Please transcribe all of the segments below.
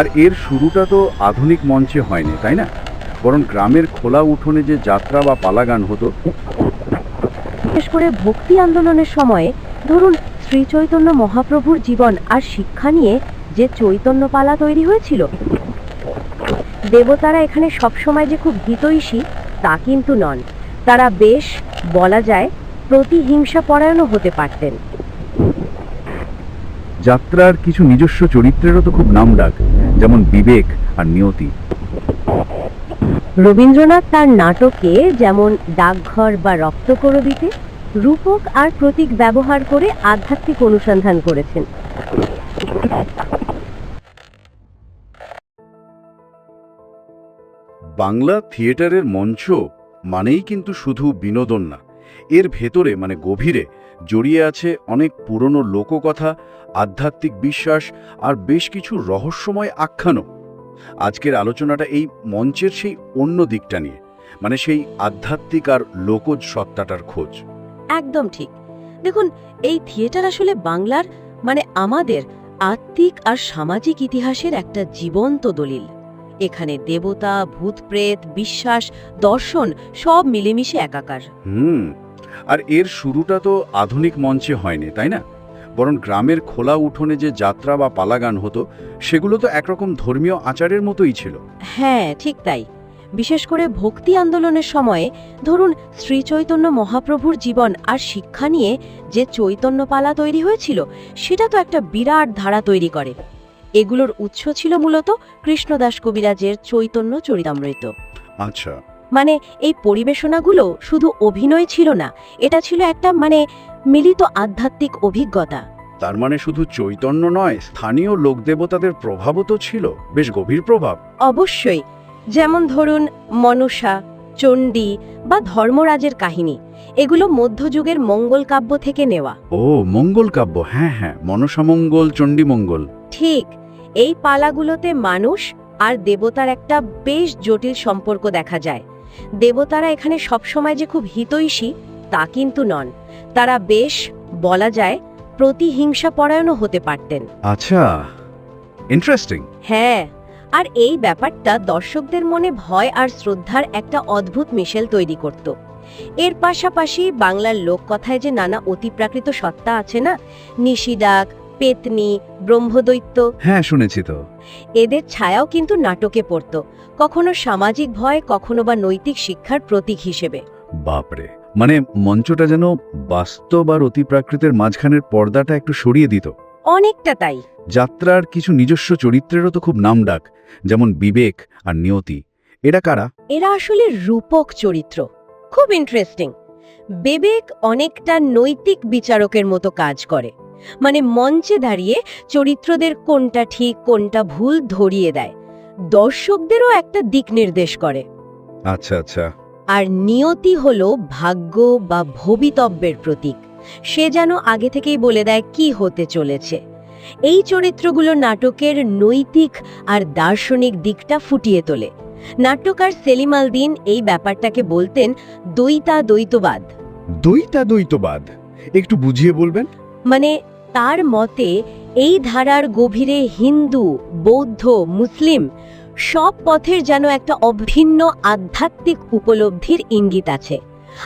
আর এর শুরুটা তো আধুনিক মঞ্চে হয়নি, তাই না? বরং গ্রামের খোলা উঠোনে যে যাত্রা বা পালাগান হতো। বিশেষ করে ভক্তি আন্দোলনের সময়ে ধরুন শ্রী চৈতন্য মহাপ্রভুর জীবন আর শিক্ষা নিয়ে যে চৈতন্য পালা তৈরি হয়েছিল। দেবতারা এখানে সবসময় যে খুব হিতৈষী, তা কিন্তু নন। তারা বেশ, বলা যায় প্রতিহিংসা পরায়ণও হতে পারতেন। যাত্রার কিছু নিজস্ব চরিত্রেরও তো খুব নামডাক যেমন বিবেক আর নিয়তি। রবীন্দ্রনাথ তার নাটকে যেমন ডাকঘর বা রক্তকরবীতে রূপক আর প্রতীক ব্যবহার করে আধ্যাত্মিক অনুসন্ধান করেছেন। বাংলা থিয়েটারের মঞ্চ মানেই কিন্তু শুধু বিনোদন না এর ভেতরে মানে গভীরে জড়িয়ে আছে অনেক পুরনো লোককথা আধ্যাত্মিক বিশ্বাস আর বেশ কিছু রহস্যময় আখ্যানও। আজকের আলোচনাটা এই মঞ্চের সেই অন্য দিকটা নিয়ে মানে সেই আধ্যাত্মিক আর লোকজ সত্তাটার খোঁজ। একদম ঠিক। দেখুন এই থিয়েটার আসলে বাংলার মানে আমাদের আত্মিক আর সামাজিক ইতিহাসের একটা জীবন্ত দলিল। এখানে দেবতা ভূতপ্রেত বিশ্বাস দর্শন সব মিলেমিশে একাকার। হুম। আর এর শুরুটা তো আধুনিক মঞ্চে হয়নি তাই না? বরং গ্রামের খোলা উঠোনে যে যাত্রা বা পালাগান হতো সেগুলো তো একরকম ধর্মীয় আচারের মতোই ছিল। হ্যাঁ ঠিক তাই। বিশেষ করে ভক্তি আন্দোলনের সময়ে ধরুন শ্রী চৈতন্য মহাপ্রভুর জীবন আর শিক্ষা নিয়ে যে চৈতন্যপালা তৈরি হয়েছিল সেটা তো একটা বিরাট ধারা তৈরি করে। এগুলোর উৎস ছিল মূলত কৃষ্ণদাস কবিরাজের চৈতন্য চরিতামৃত। আচ্ছা। মানে এই পরিবেশনাগুলো শুধু অভিনয় ছিল না এটা ছিল একটা মানে মিলিত আধ্যাত্মিক অভিজ্ঞতা। তার মানে শুধু চৈতন্য নয় স্থানীয় লোকদেবতাদের প্রভাবও তো ছিল বেশ গভীর প্রভাব। অবশ্যই যেমন ধরুন মনসা চণ্ডী বা ধর্মরাজের কাহিনী এগুলো মধ্যযুগের মঙ্গল কাব্য থেকে নেওয়া। ও মঙ্গল কাব্য হ্যাঁ হ্যাঁ মনসামঙ্গল চণ্ডীমঙ্গল ঠিক এই পালাগুলোতে মানুষ আর দেবতার একটা বেশ জটিল সম্পর্ক দেখা যায়। দেবতারা এখানে সবসময় যে খুব হিতৈষী তা কিন্তু নন। তারা বেশ বলা যায় প্রতিহিংসা পরায়ণও হতে পারতেন। আচ্ছা ইন্টারেস্টিং হ্যাঁ আর এই ব্যাপারটা দর্শকদের মনে ভয় আর শ্রদ্ধার একটা অদ্ভুত মিশেল তৈরি করত। এর পাশাপাশি বাংলার লোককথায় যে নানা অতিপ্রাকৃত সত্তা আছে না নিশিডাক পেতনি ব্রহ্মদৈত্য। হ্যাঁ শুনেছি তো। এদের ছায়াও কিন্তু নাটকে পড়ত কখনো সামাজিক ভয় কখনো বা নৈতিক শিক্ষার প্রতীক হিসেবে। বাপরে মানে মঞ্চটা যেন বাস্তব আর অতিপ্রাকৃতের মাঝখানের পর্দাটা একটু সরিয়ে দিত। অনেকটা তাই। যাত্রার কিছু নিজস্ব চরিত্রেরও তো খুব নামডাক যেমন বিবেক আর নিয়তি। এরা কারা? এরা আসলে রূপক চরিত্র। খুব ইন্টারেস্টিং বিবেক অনেকটা নৈতিক বিচারকের মতো কাজ করে। মানে মঞ্চে দাঁড়িয়ে চরিত্রদের কোনটা ঠিক কোনটা ভুল ধরিয়ে দেয়। দর্শকদেরও একটা দিক নির্দেশ করে। আচ্ছা আচ্ছা। আর নিয়তি হলো ভাগ্য বা ভবিতব্যের প্রতীক। সে যেন আগে থেকেই বলে দেয় কি হতে চলেছে। এই চরিত্রগুলো নাটকের নৈতিক আর দার্শনিক দিকটা ফুটিয়ে তোলে। নাট্যকার সেলিম আল দিন এই ব্যাপারটাকে বলতেন দ্বৈতা দ্বৈতবাদ দ্বৈতা দ্বৈতবাদ একটু বুঝিয়ে বলবেন? মানে তার মতে এই ধারার গভীরে হিন্দু বৌদ্ধ মুসলিম সব পথের যেন একটা অভিন্ন আধ্যাত্মিক উপলব্ধির ইঙ্গিত আছে।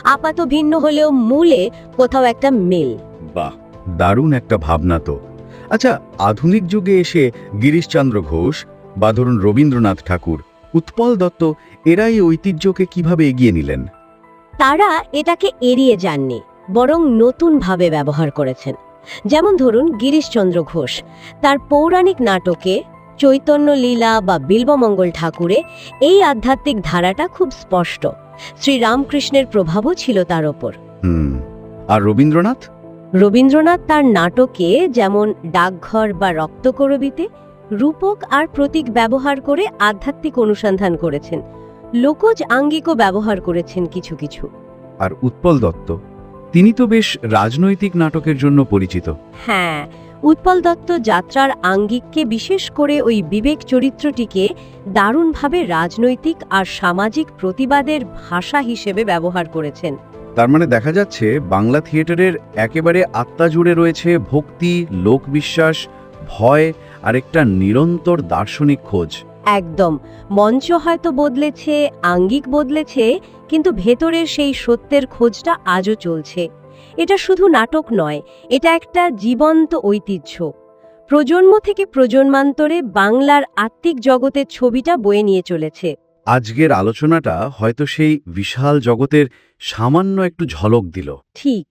আপাত ভিন্ন হলেও মূলে কোথাও একটা মিল। বাহ দারুণ একটা ভাবনা তো। আচ্ছা আধুনিক যুগে এসে গিরিশচন্দ্র ঘোষ বা ধরুন রবীন্দ্রনাথ ঠাকুর উৎপল দত্ত এরা এই ঐতিহ্যকে কীভাবে এগিয়ে নিলেন? তারা এটাকে এড়িয়ে যাননি বরং নতুনভাবে ব্যবহার করেছেন। যেমন ধরুন গিরিশচন্দ্র ঘোষ। তার পৌরাণিক নাটকে চৈতন্য লীলা বা বিল্বমঙ্গল ঠাকুরে এই আধ্যাত্মিক ধারাটা খুব স্পষ্ট। শ্রীরামকৃষ্ণের প্রভাবও ছিল তার ওপর। আর রবীন্দ্রনাথ? রবীন্দ্রনাথ তার নাটকে যেমন ডাকঘর বা রক্তকরবিতে রূপক আর প্রতীক ব্যবহার করে আধ্যাত্মিক অনুসন্ধান করেছেন। লোকজ আঙ্গিকও ব্যবহার করেছেন কিছু কিছু। আর উৎপল দত্ত? তিনি তো বেশ রাজনৈতিক নাটকের জন্য পরিচিত। হ্যাঁ উৎপল দত্ত যাত্রার আঙ্গিককে বিশেষ করে ওই বিবেক চরিত্রটিকে দারুণভাবে রাজনৈতিক আর সামাজিক প্রতিবাদের ভাষা হিসেবে ব্যবহার করেছেন। তার মানে দেখা যাচ্ছে বাংলা থিয়েটারের একেবারে আত্মা জুড়ে রয়েছে ভক্তি লোকবিশ্বাস ভয় আর একটা নিরন্তর দার্শনিক খোঁজ। একদম। মঞ্চ হয়তো বদলেছে আঙ্গিক বদলেছে কিন্তু ভেতরের সেই সত্যের খোঁজটা আজও চলছে। এটা শুধু নাটক নয় এটা একটা জীবন্ত ঐতিহ্য। প্রজন্ম থেকে প্রজন্মান্তরে বাংলার আত্মিক জগতের ছবিটা বয়ে নিয়ে চলেছে। আজকের আলোচনাটা হয়তো সেই বিশাল জগতের সামান্য একটু ঝলক দিল। ঠিক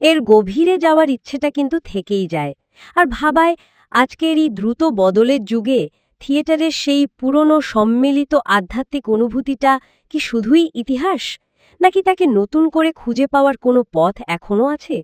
এর গভীরে যাওয়ার ইচ্ছেটা কিন্তু থেকেই যায়। আর ভাবায় আজকের এই দ্রুত বদলের যুগে থিয়েটারের সেই পুরনো সম্মিলিত আধ্যাত্মিক অনুভূতিটা কি শুধুই ইতিহাস? নাকি তাকে নতুন করে খুঁজে পাওয়ার কোনো পথ এখনও আছে?